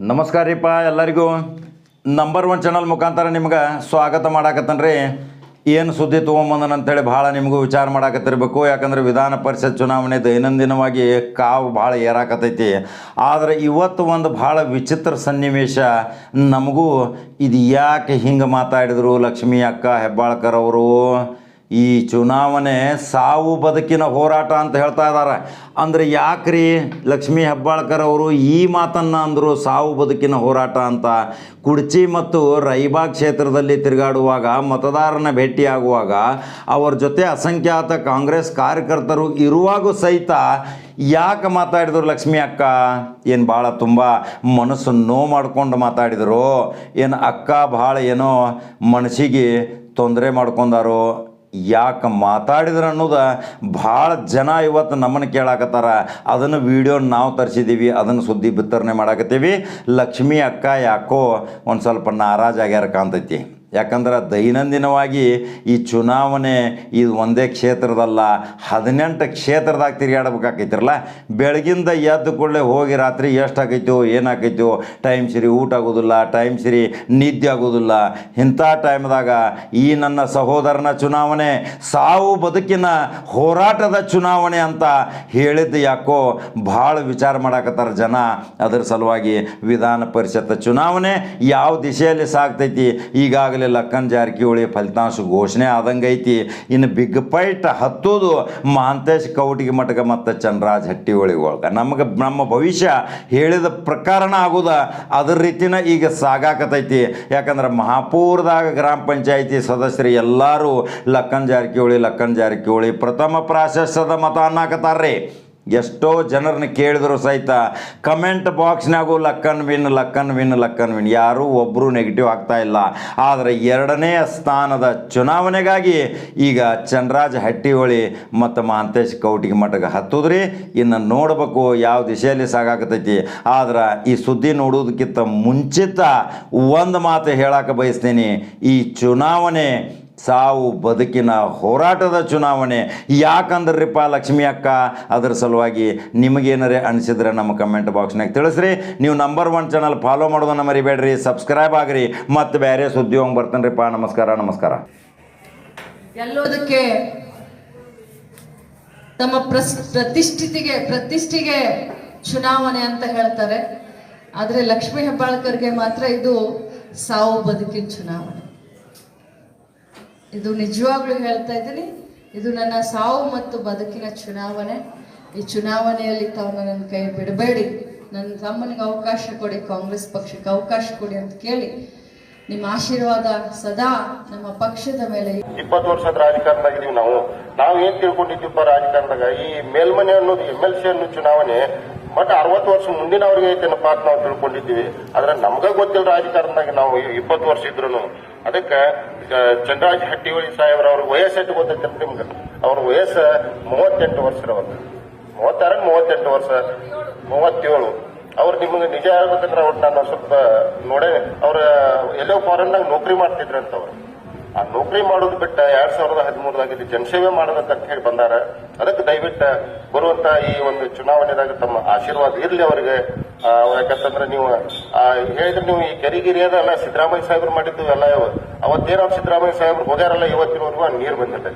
ನಮಸ್ಕಾರ ರೀಪ್ಪ ಎಲ್ಲರಿಗೂ. Number one channel ಮುಖಾಂತರ ನಿಮ್ಗೆ ಸ್ವಾಗತ ಮಾಡಾಕತ್ತನ್ರಿ. ಏನು ಸುದ್ದಿ ತೊಗೊಂಬಂದನ ಅಂತೇಳಿ ಭಾಳ ನಿಮಗೂ ವಿಚಾರ ಮಾಡಾಕತ್ತಿರ್ಬೇಕು. ಯಾಕಂದ್ರೆ ವಿಧಾನ ಪರಿಷತ್ ಚುನಾವಣೆ ದೈನಂದಿನವಾಗಿ ಕಾವು ಭಾಳ ಏರಾಕತೈತಿ ಆದರೆ ಇವತ್ತು ಒಂದು ಭಾಳ ವಿಚಿತ್ರ ಸನ್ನಿವೇಶ. ನಮಗೂ ಇದು ಯಾಕೆ ಹಿಂಗೆ ಮಾತಾಡಿದರು ಲಕ್ಷ್ಮೀ ಅಕ್ಕ ಹೆಬ್ಬಾಳ್ಕರ್ ಅವರು? ಈ ಚುನಾವಣೆ ಸಾವು ಬದುಕಿನ ಹೋರಾಟ ಅಂತ ಹೇಳ್ತಾ ಇದ್ದಾರೆ. ಅಂದರೆ ಯಾಕ್ರಿ ಲಕ್ಷ್ಮೀ ಹೆಬ್ಬಾಳ್ಕರ್ ಅವರು ಈ ಮಾತನ್ನು ಅಂದರು ಸಾವು ಬದುಕಿನ ಹೋರಾಟ ಅಂತ? ಕುಡ್ಚಿ ಮತ್ತು ರೈಬಾಗ್ ಕ್ಷೇತ್ರದಲ್ಲಿ ತಿರುಗಾಡುವಾಗ ಮತದಾರನ ಭೇಟಿಯಾಗುವಾಗ ಅವರ ಜೊತೆ ಅಸಂಖ್ಯಾತ ಕಾಂಗ್ರೆಸ್ ಕಾರ್ಯಕರ್ತರು ಇರುವಾಗೂ ಸಹಿತ ಯಾಕೆ ಮಾತಾಡಿದರು ಲಕ್ಷ್ಮಿ ಅಕ್ಕ? ಏನು ಭಾಳ ತುಂಬ ಮನಸ್ಸು ನೋವು ಮಾಡ್ಕೊಂಡು ಮಾತಾಡಿದರು? ಏನು ಅಕ್ಕ ಭಾಳ ಏನೋ ಮನಸ್ಸಿಗೆ ತೊಂದರೆ ಮಾಡ್ಕೊಂಡಾರೋ? ಯಾಕೆ ಮಾತಾಡಿದ್ರು ಅನ್ನೋದು ಭಾಳ ಜನ ಇವತ್ತು ನಮ್ಮನ್ನು ಕೇಳಾಕತ್ತಾರ. ಅದನ್ನು ವಿಡಿಯೋ ನಾವು ತರಿಸಿದ್ದೀವಿ ಅದನ್ನು ಸುದ್ದಿ ಬಿತ್ತರಣೆ ಮಾಡಾಕತ್ತೀವಿ. ಲಕ್ಷ್ಮಿ ಅಕ್ಕ ಯಾಕೋ ಒಂದು ಸ್ವಲ್ಪ ನಾರಾಜಾಗ್ಯಾರ ಕಾಣ್ತೈತಿ. ಯಾಕಂದ್ರೆ ದೈನಂದಿನವಾಗಿ ಈ ಚುನಾವಣೆ ಇದು ಒಂದೇ ಕ್ಷೇತ್ರದಲ್ಲ, ಹದಿನೆಂಟು ಕ್ಷೇತ್ರದಾಗ ತಿರುಗಾಡ್ಬೇಕಾಕೈತಿರಲ್ಲ, ಬೆಳಗಿಂದ ಎದ್ದು ಕೂಡಲೇ ಹೋಗಿ ರಾತ್ರಿ ಎಷ್ಟು ಆಕೈತೋ ಏನಾಕೈತೋ ಟೈಮ್ ಸರಿ ಊಟ ಆಗೋದಿಲ್ಲ, ಟೈಮ್ ಸರಿ ನಿದ್ದೆ ಆಗೋದಿಲ್ಲ, ಇಂಥ ಟೈಮ್ದಾಗ ಈ ನನ್ನ ಸಹೋದರನ ಚುನಾವಣೆ, ಸಾವು ಬದುಕಿನ ಹೋರಾಟದ ಚುನಾವಣೆ ಅಂತ ಹೇಳಿದ್ದು ಯಾಕೋ ಭಾಳ ವಿಚಾರ ಮಾಡಾಕತ್ತಾರ ಜನ. ಅದರ ಸಲುವಾಗಿ ವಿಧಾನ ಪರಿಷತ್ ಚುನಾವಣೆ ಯಾವ ದಿಶೆಯಲ್ಲಿ ಸಾಗ್ತೈತಿ, ಈಗಾಗಲೇ ಲಕ್ಕನ್ ಜಾರಕಿಹೊಳಿ ಫಲಿತಾಂಶ ಘೋಷಣೆ ಆದಂಗೈತಿ. ಇನ್ನು ಬಿಗ್ ಪೈಟ್ ಹತ್ತೋದು ಮಹಾಂತೇಶ್ ಕೌಟಿಗೆ ಮಠಗ ಮತ್ತು ಚಂದ್ರಾಜ್ ಹಟ್ಟಿಹೊಳಿ ಒಳಗೆ ನಮಗೆ ನಮ್ಮ ಭವಿಷ್ಯ ಹೇಳಿದ ಪ್ರಕಾರನ ಆಗೋದ ಅದ್ರ ರೀತಿನ ಈಗ ಸಾಗಾಕತೈತಿ. ಯಾಕಂದ್ರೆ ಮಹಾಪೂರ್ದಾಗ ಗ್ರಾಮ ಪಂಚಾಯಿತಿ ಸದಸ್ಯರು ಎಲ್ಲರೂ ಲಕ್ಕನ್ ಜಾರಕಿಹೊಳಿ ಲಕ್ಕನ್ ಜಾರಕಿಹೊಳಿ ಪ್ರಥಮ ಪ್ರಾಶಸ್ತ್ಯದ ಮತ ಅನ್ನಕತ್ತಾರ್ರಿ ಎಷ್ಟೋ ಜನರನ್ನ ಕೇಳಿದ್ರು ಸಹಿತ comment ಬಾಕ್ಸ್ನಾಗೂ Lakkan win Lakkan win Lakkan win ಯಾರೂ ಒಬ್ಬರು ನೆಗೆಟಿವ್ ಆಗ್ತಾ ಇಲ್ಲ. ಆದರೆ ಎರಡನೇ ಸ್ಥಾನದ ಚುನಾವಣೆಗಾಗಿ ಈಗ ಚನ್ರಾಜ್ ಹಟ್ಟಿಹೊಳಿ ಮತ್ತು ಮಹಾಂತೇಶ್ ಕೌಟಿಗೆ ಮಠಗೆ ಹತ್ತುದ್ರಿ. ಇನ್ನು ನೋಡಬೇಕು ಯಾವ ದಿಶೆಯಲ್ಲಿ ಸಾಗಾಕತೈತಿ. ಆದ್ರೆ ಈ ಸುದ್ದಿ ನೋಡೋದಕ್ಕಿಂತ ಮುಂಚಿತ ಒಂದು ಮಾತು ಹೇಳಕ್ಕೆ ಬಯಸ್ತೀನಿ. ಈ ಚುನಾವಣೆ ಸಾವು ಬದುಕಿನ ಹೋರಾಟದ ಚುನಾವಣೆ. ಯಾಕಂದ್ರಿಪ್ಪ ಲಕ್ಷ್ಮಿ ಅಕ್ಕ, ಅದ್ರ ಸಲುವಾಗಿ ನಿಮಗೇನಾರೇ ಅನಿಸಿದ್ರೆ ನಮ್ಮ ಕಮೆಂಟ್ ಬಾಕ್ಸ್ನಾಗ ತಿಳಿಸ್ರಿ. ನೀವು ನಂಬರ್ ಒನ್ ಚಾನಲ್ ಫಾಲೋ ಮಾಡೋದನ್ನ ಮರಿಬೇಡ್ರಿ ಸಬ್ಸ್ಕ್ರೈಬ್ ಆಗ್ರಿ. ಮತ್ತು ಬೇರೆ ಸುದ್ದಿ ಹೋಗಿ ಬರ್ತಾನ್ರಿಪ್ಪ. ನಮಸ್ಕಾರ ನಮಸ್ಕಾರ. ಎಲ್ಲೋದಕ್ಕೆ ತಮ್ಮ ಪ್ರಸ್, ಪ್ರತಿಷ್ಠಿತಿಗೆ, ಪ್ರತಿಷ್ಠೆಗೆ ಚುನಾವಣೆ ಅಂತ ಹೇಳ್ತಾರೆ. ಆದರೆ ಲಕ್ಷ್ಮೀ ಹೆಬ್ಬಾಳ್ಕರ್ಗೆ ಮಾತ್ರ ಇದು ಸಾವು ಬದುಕಿನ ಚುನಾವಣೆ. ಇದು ನಿಜವಾಗ್ಲೂ ಹೇಳ್ತಾ ಇದ್ದೀನಿ, ಇದು ನನ್ನ ಸಾವು ಮತ್ತು ಬದುಕಿನ ಚುನಾವಣೆ. ಈ ಚುನಾವಣೆಯಲ್ಲಿ ತಾವು ನನ್ನ ಕೈ ಬಿಡಬೇಡಿ. ನನ್ನ ತಮ್ಮನಿಗೆ ಅವಕಾಶ ಕೊಡಿ, ಕಾಂಗ್ರೆಸ್ ಪಕ್ಷಕ್ಕೆ ಅವಕಾಶ ಕೊಡಿ ಅಂತ ಕೇಳಿ ನಿಮ್ಮ ಆಶೀರ್ವಾದ ಸದಾ ನಮ್ಮ ಪಕ್ಷದ ಮೇಲೆ ಇಪ್ಪತ್ತು ವರ್ಷದ ರಾಜಕಾರಣದಾಗ ಇದೀವಿ ನಾವು. ನಾವು ಏನ್ ತಿಳ್ಕೊಂಡಿದ್ದೀವಪ್ಪ ರಾಜಕಾರಣದಾಗ? ಈ ಮೇಲ್ಮನೆ ಅನ್ನೋದು ಎಂ ಎಲ್ ಸಿ ಅನ್ನೋ ಚುನಾವಣೆ ಬಟ್ ಅರವತ್ತು ವರ್ಷ ಮುಂದಿನ ಅವ್ರಿಗೆ ಐತೆನಪ್ಪ ಅಂತ ನಾವು ತಿಳ್ಕೊಂಡಿದ್ದೀವಿ. ಆದ್ರೆ ನಮ್ಗ ಗೊತ್ತಿಲ್ಲ ರಾಜಕಾರಣದಾಗ ನಾವು ಇಪ್ಪತ್ತು ವರ್ಷ ಇದ್ರು ಅದಕ್ಕೆ ಚಂದ್ರರಾಜ್ ಹಟ್ಟಿಹೊಳಿ ಸಾಹೇಬ್ರ ಅವ್ರ ವಯಸ್ಸು ಎಷ್ಟು ಗೊತ್ತೈತೆ ನಿಮ್ಗೆ? ಅವ್ರ ವಯಸ್ಸು ಮೂವತ್ತೆಂಟು ವರ್ಷ ಅವ್ರ ಮೂವತ್ತಾರ ಮೂವತ್ತೆಂಟು ವರ್ಷ? ಮೂವತ್ತೇಳು. ಅವ್ರು ನಿಮ್ಗೆ ನಿಜ ಹೇಳ್ಬೇಕಂದ್ರೆ ಅವ್ರು ನಾನು ಸ್ವಲ್ಪ ನೋಡೇ ಅವ್ರ ಎಲ್ಲೋ ಫಾರಿನ್ದಾಗ ನೌಕರಿ ಮಾಡ್ತಿದ್ರಂತ ಅವ್ರು ಆ ನೌಕರಿ ಮಾಡೋದು ಬಿಟ್ಟ ಎರಡ್ ಸಾವಿರದ ಹದಿಮೂರದಾಗ ಇಲ್ಲಿ ಜನಸೇವೆ ಮಾಡೋದಂತ ಹೇಳಿ ಬಂದಾರ. ಅದಕ್ಕೆ ದಯವಿಟ್ಟು ಬರುವಂತ ಈ ಒಂದು ಚುನಾವಣೆದಾಗ ತಮ್ಮ ಆಶೀರ್ವಾದ ಇರಲಿ ಅವರಿಗೆ. ಯಾಕಂತಂದ್ರೆ ನೀವು ಹೇಳಿದ್ರೆ ನೀವು ಈ ಕೆರಿಗಿರಿ ಅದೆಲ್ಲ ಸಿದ್ದರಾಮಯ್ಯ ಸಾಹೇಬ್ರು ಮಾಡಿದ್ದು ಎಲ್ಲ. ಅವತ್ತೇನೋ ಸಿದ್ದರಾಮಯ್ಯ ಸಾಹೇಬ್ರು ಹೋಗ್ಯಾರಲ್ಲ, ಇವತ್ತಿನವರೆಗೂ ನೀರು ಬಂದಿಲ್ಲ